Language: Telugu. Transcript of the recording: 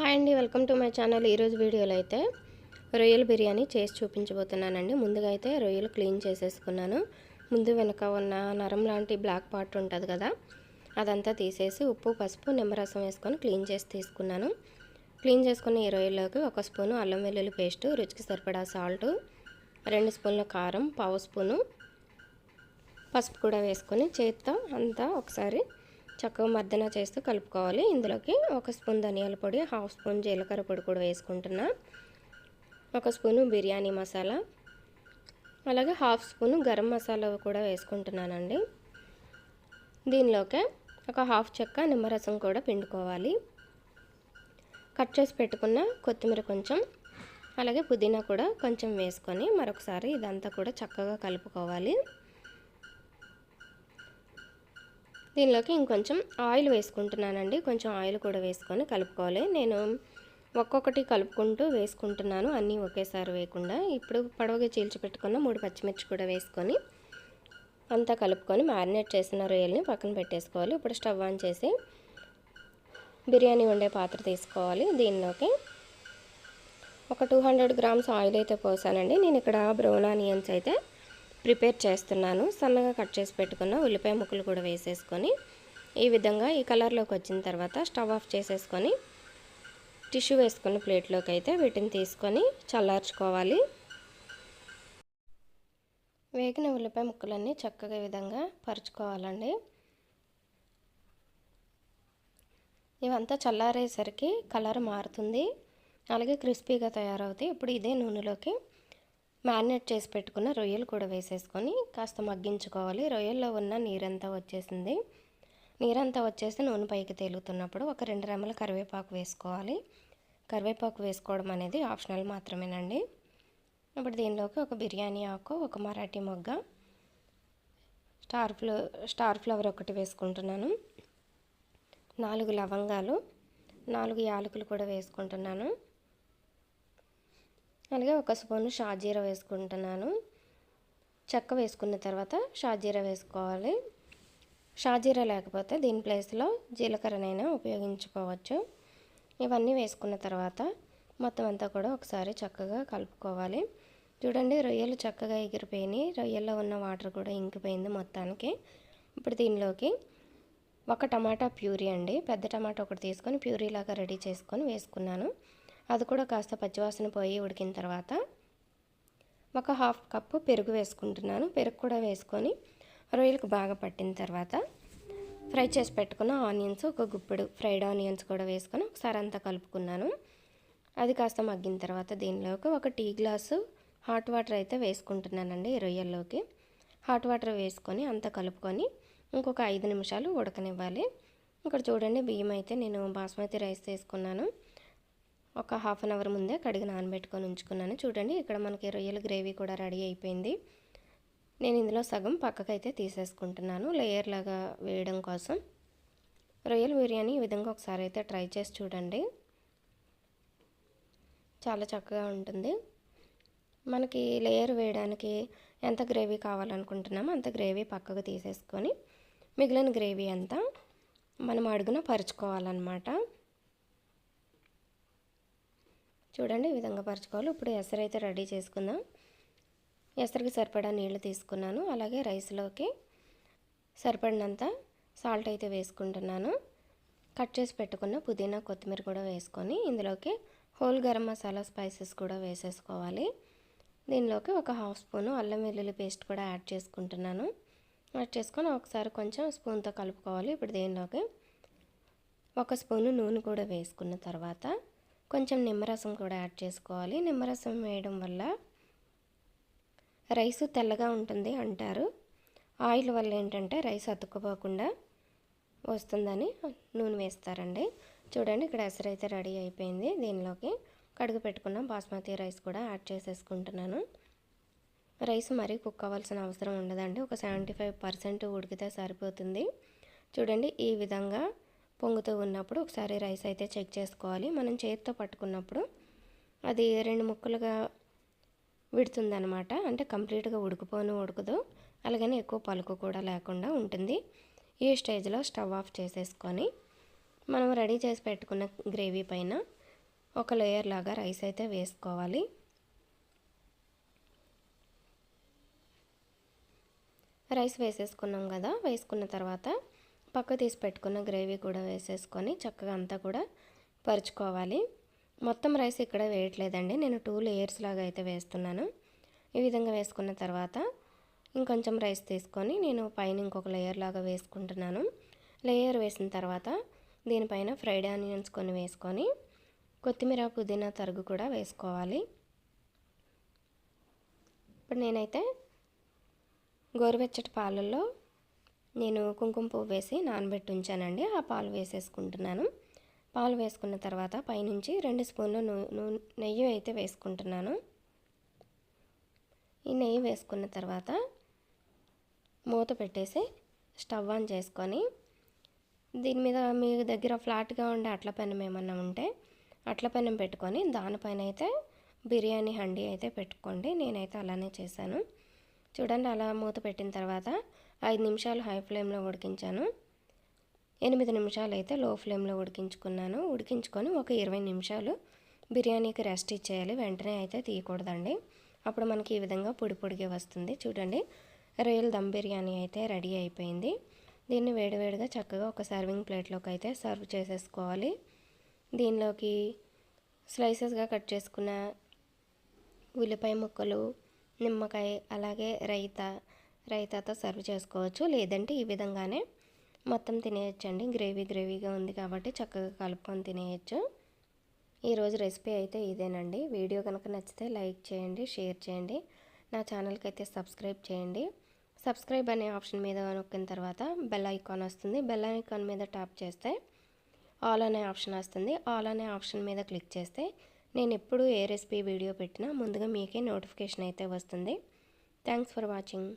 హాయ్ అండి వెల్కమ్ టు మై ఛానల్. ఈరోజు వీడియోలో అయితే రొయ్యల బిర్యానీ చేసి చూపించబోతున్నానండి. ముందుగా అయితే రొయ్యలు క్లీన్ చేసేసుకున్నాను. ముందు వెనక ఉన్న నరం లాంటి బ్లాక్ పార్ట్ ఉంటుంది కదా అదంతా తీసేసి ఉప్పు పసుపు నిమ్మరసం వేసుకొని క్లీన్ చేసి తీసుకున్నాను. క్లీన్ చేసుకున్న ఈ రొయ్యల్లోకి ఒక స్పూను అల్లం వెల్లుల్లి పేస్టు రుచికి సరిపడా సాల్ట్ రెండు స్పూన్ల కారం పావు స్పూను పసుపు కూడా వేసుకొని చేత్తో అంతా ఒకసారి చక్కగా మర్దన చేస్తూ కలుపుకోవాలి. ఇందులోకి ఒక స్పూన్ ధనియాల పొడి హాఫ్ స్పూన్ జీలకర్ర పొడి కూడా వేసుకుంటున్నా. ఒక స్పూను బిర్యానీ మసాలా. అలాగే హాఫ్ స్పూను గరం మసాలా కూడా వేసుకుంటున్నానండి. దీనిలోకి ఒక హాఫ్ చెక్క నిమ్మరసం కూడా పిండుకోవాలి. కట్ చేసి పెట్టుకున్న కొత్తిమీర కొంచెం అలాగే పుదీనా కూడా కొంచెం వేసుకొని మరొకసారి ఇదంతా కూడా చక్కగా కలుపుకోవాలి. దీనిలోకి ఇంకొంచెం ఆయిల్ వేసుకుంటున్నానండి. కొంచెం ఆయిల్ కూడా వేసుకొని కలుపుకోవాలి. నేను ఒక్కొక్కటి కలుపుకుంటూ వేసుకుంటున్నాను. అన్నీ ఒకేసారి వేయకుండా. ఇప్పుడు పొడవుగా చీల్చి పెట్టుకున్న మూడు పచ్చిమిర్చి కూడా వేసుకొని అంతా కలుపుకొని మ్యారినేట్ చేసిన రొయ్యల్ని పక్కన పెట్టేసుకోవాలి. ఇప్పుడు స్టవ్ ఆన్ చేసి బిర్యానీ వండే పాత్ర తీసుకోవాలి. దీనిలోకి ఒక టూ హండ్రెడ్ గ్రామ్స్ ఆయిల్ అయితే పోసానండి. నేను ఇక్కడ బ్రౌన్ ఆనియన్స్ అయితే ప్రిపేర్ చేస్తున్నాను. సన్నగా కట్ చేసి పెట్టుకున్న ఉల్లిపాయ ముక్కలు కూడా వేసేసుకొని ఈ విధంగా ఈ కలర్లోకి వచ్చిన తర్వాత స్టవ్ ఆఫ్ చేసేసుకొని టిష్యూ వేసుకున్న ప్లేట్లోకి అయితే వీటిని తీసుకొని చల్లార్చుకోవాలి. వేగిన ఉల్లిపాయ ముక్కలన్నీ చక్కగా విధంగా పరుచుకోవాలండి. ఇవంతా చల్లారేసరికి కలర్ మారుతుంది. అలాగే క్రిస్పీగా తయారవుతాయి. ఇప్పుడు ఇదే నూనెలోకి మ్యారినేట్ చేసి పెట్టుకున్న రొయ్యలు కూడా వేసేసుకొని కాస్త మగ్గించుకోవాలి. రొయ్యల్లో ఉన్న నీరంతా వచ్చేసింది. నీరంతా వచ్చేసి నూనె పైకి తేలుతున్నప్పుడు ఒక రెండు రెమ్మల కరివేపాకు వేసుకోవాలి. కరివేపాకు వేసుకోవడం అనేది ఆప్షనల్ మాత్రమేనండి. ఇప్పుడు దీనిలోకి ఒక బిర్యానీ ఆకు ఒక మరాఠీ మొగ్గ స్టార్ ఫ్లో స్టార్ ఫ్లవర్ ఒకటి వేసుకుంటున్నాను. నాలుగు లవంగాలు నాలుగు యాలకులు కూడా వేసుకుంటున్నాను. అలాగే ఒక స్పూన్ షాజీర వేసుకుంటున్నాను. చెక్క వేసుకున్న తర్వాత షాజీర వేసుకోవాలి. షాజీర లేకపోతే దీని ప్లేస్లో జీలకర్రనైనా ఉపయోగించుకోవచ్చు. ఇవన్నీ వేసుకున్న తర్వాత మొత్తం అంతా కూడా ఒకసారి చక్కగా కలుపుకోవాలి. చూడండి రొయ్యలు చక్కగా ఎగిరిపోయినాయి. రొయ్యల్లో ఉన్న వాటర్ కూడా ఇంకిపోయింది మొత్తానికి. ఇప్పుడు దీనిలోకి ఒక టమాటా ప్యూరీ అండి. పెద్ద టమాటా ఒకటి తీసుకొని ప్యూరీలాగా రెడీ చేసుకొని వేసుకున్నాను. అది కూడా కాస్త పచ్చివాసన పోయి ఉడికిన తర్వాత ఒక హాఫ్ కప్పు పెరుగు వేసుకుంటున్నాను. పెరుగు కూడా వేసుకొని రొయ్యలకు బాగా పట్టిన తర్వాత ఫ్రై చేసి పెట్టుకున్న ఆనియన్స్ ఒక గుప్పెడు ఫ్రైడ్ ఆనియన్స్ కూడా వేసుకొని ఒకసారి అంతా కలుపుకున్నాను. అది కాస్త మగ్గిన తర్వాత దీనిలోకి ఒక టీ గ్లాసు హాట్ వాటర్ అయితే వేసుకుంటున్నానండి రొయ్యల్లోకి. హాట్ వాటర్ వేసుకొని అంతా కలుపుకొని ఇంకొక ఐదు నిమిషాలు ఉడకనివ్వాలి. ఇక్కడ చూడండి బియ్యం అయితే నేను బాస్మతి రైస్ తీసుకున్నాను ఒక హాఫ్ అన్ అవర్ ముందే కడిగి నానబెట్టుకొని ఉంచుకున్నాను. చూడండి ఇక్కడ మనకి రొయ్యల గ్రేవీ కూడా రెడీ అయిపోయింది. నేను ఇందులో సగం పక్కకైతే తీసేసుకుంటున్నాను లేయర్ లాగా వేయడం కోసం. రొయ్యల బిర్యానీ ఈ విధంగా ఒకసారి అయితే ట్రై చేసి చూడండి. చాలా చక్కగా ఉంటుంది. మనకి లేయర్ వేయడానికి ఎంత గ్రేవీ కావాలనుకుంటున్నామో అంత గ్రేవీ పక్కకు తీసేసుకొని మిగిలిన గ్రేవీ అంతా మనం అడుగున పరుచుకోవాలన్నమాట. చూడండి ఈ విధంగా పరచుకోవాలి. ఇప్పుడు ఎసరు అయితే రెడీ చేసుకుందాం. ఎసరికి సరిపడా నీళ్ళు తీసుకున్నాను. అలాగే రైస్లోకి సరిపడినంత సాల్ట్ అయితే వేసుకుంటున్నాను. కట్ చేసి పెట్టుకున్న పుదీనా కొత్తిమీర కూడా వేసుకొని ఇందులోకి హోల్ గరం మసాలా స్పైసెస్ కూడా వేసేసుకోవాలి. దీనిలోకి ఒక హాఫ్ స్పూను అల్లం వెల్లుల్లి పేస్ట్ కూడా యాడ్ చేసుకుంటున్నాను. యాడ్ చేసుకొని ఒకసారి కొంచెం స్పూన్తో కలుపుకోవాలి. ఇప్పుడు దీనిలోకి ఒక స్పూను నూనె కూడా వేసుకున్న తర్వాత కొంచెం నిమ్మరసం కూడా యాడ్ చేసుకోవాలి. నిమ్మరసం వేయడం వల్ల రైస్ తెల్లగా ఉంటుంది అంటారు. ఆయిల్ వల్ల ఏంటంటే రైస్ అతుక్కుపోకుండా వస్తుందని నూనె వేస్తారండి. చూడండి ఇక్కడ ఎసరు అయితే రెడీ అయిపోయింది. దీనిలోకి కడుగు పెట్టుకున్న బాస్మతి రైస్ కూడా యాడ్ చేసేసుకుంటున్నాను. రైస్ మరీ కుక్ అవ్వాల్సిన అవసరం ఉండదండి. ఒక సెవెంటీ ఫైవ్ పర్సెంట్ ఉడికితే సరిపోతుంది. చూడండి ఈ విధంగా పొంగుతూ ఉన్నప్పుడు ఒకసారి రైస్ అయితే చెక్ చేసుకోవాలి. మనం చేతితో పట్టుకున్నప్పుడు అది రెండు ముక్కలుగా విడుతుందనమాట అంటే కంప్లీట్గా ఉడికిపోను ఉడకదు. అలాగని ఎక్కువ పలుకు కూడా లేకుండా ఉంటుంది. ఈ స్టేజ్లో స్టవ్ ఆఫ్ చేసేసుకొని మనం రెడీ చేసి పెట్టుకున్న గ్రేవీ పైన ఒక లేయర్ లాగా రైస్ అయితే వేసుకోవాలి. రైస్ వేసేసుకున్నాం కదా వేసుకున్న తర్వాత పక్క తీసి పెట్టుకున్న గ్రేవీ కూడా వేసేసుకొని చక్కగా అంతా కూడా పరుచుకోవాలి. మొత్తం రైస్ ఇక్కడ వేయట్లేదండి. నేను టూ లేయర్స్ లాగా అయితే వేస్తున్నాను. ఈ విధంగా వేసుకున్న తర్వాత ఇంకొంచెం రైస్ తీసుకొని నేను పైన ఇంకొక లేయర్ లాగా వేసుకుంటున్నాను. లేయర్ వేసిన తర్వాత దీనిపైన ఫ్రైడ్ ఆనియన్స్ కొన్ని వేసుకొని కొత్తిమీర పుదీనా తరుగు కూడా వేసుకోవాలి. ఇప్పుడు నేనైతే గోరువెచ్చటి పాలల్లో నేను కుంకుమ పువ్వు వేసి నానబెట్టి ఉంచానండి ఆ పాలు వేసేసుకుంటున్నాను. పాలు వేసుకున్న తర్వాత పైనుంచి రెండు స్పూన్లు నెయ్యి అయితే వేసుకుంటున్నాను. ఈ నెయ్యి వేసుకున్న తర్వాత మూత పెట్టేసి స్టవ్ ఆన్ చేసుకొని దీని మీద మీ దగ్గర ఫ్లాట్గా ఉండే అట్ల పెనం ఏమన్నా ఉంటే అట్ల పెనం పెట్టుకొని దానిపైన అయితే బిర్యానీ హండీ అయితే పెట్టుకోండి. నేనైతే అలానే చేశాను. చూడండి అలా మూత పెట్టిన తర్వాత ఐదు నిమిషాలు హై ఫ్లేమ్లో ఉడికించాను. ఎనిమిది నిమిషాలు అయితే లో ఫ్లేమ్లో ఉడికించుకున్నాను. ఉడికించుకొని ఒక ఇరవై నిమిషాలు బిర్యానీకి రెస్ట్ ఇచ్చేయాలి. వెంటనే అయితే తీయకూడదండి. అప్పుడు మనకి ఈ విధంగా పొడి పొడిగా వస్తుంది. చూడండి రొయ్యల దమ్ బిర్యానీ అయితే రెడీ అయిపోయింది. దీన్ని వేడివేడిగా చక్కగా ఒక సర్వింగ్ ప్లేట్లోకి అయితే సర్వ్ చేసేసుకోవాలి. దీనిలోకి స్లైసెస్గా కట్ చేసుకున్న ఉల్లిపాయ ముక్కలు నిమ్మకాయ అలాగే రైతా రైతాతో సర్వ్ చేసుకోవచ్చు. లేదంటే ఈ విధంగానే మొత్తం తినేయచ్చండి. గ్రేవీ గ్రేవీగా ఉంది కాబట్టి చక్కగా కలుపుకొని తినేయచ్చు. ఈరోజు రెసిపీ అయితే ఇదేనండి. వీడియో కనుక నచ్చితే లైక్ చేయండి షేర్ చేయండి. నా ఛానల్కి అయితే సబ్స్క్రైబ్ చేయండి. సబ్స్క్రైబ్ అనే ఆప్షన్ మీద నొక్కిన తర్వాత బెల్ ఐకాన్ వస్తుంది. బెల్ ఐకాన్ మీద ట్యాప్ చేస్తే ఆల్ అనే ఆప్షన్ వస్తుంది. ఆల్ అనే ఆప్షన్ మీద క్లిక్ చేస్తే నేను ఎప్పుడు ఏ రెసిపీ వీడియో పెట్టినా ముందుగా మీకే నోటిఫికేషన్ అయితే వస్తుంది. Thanks for watching.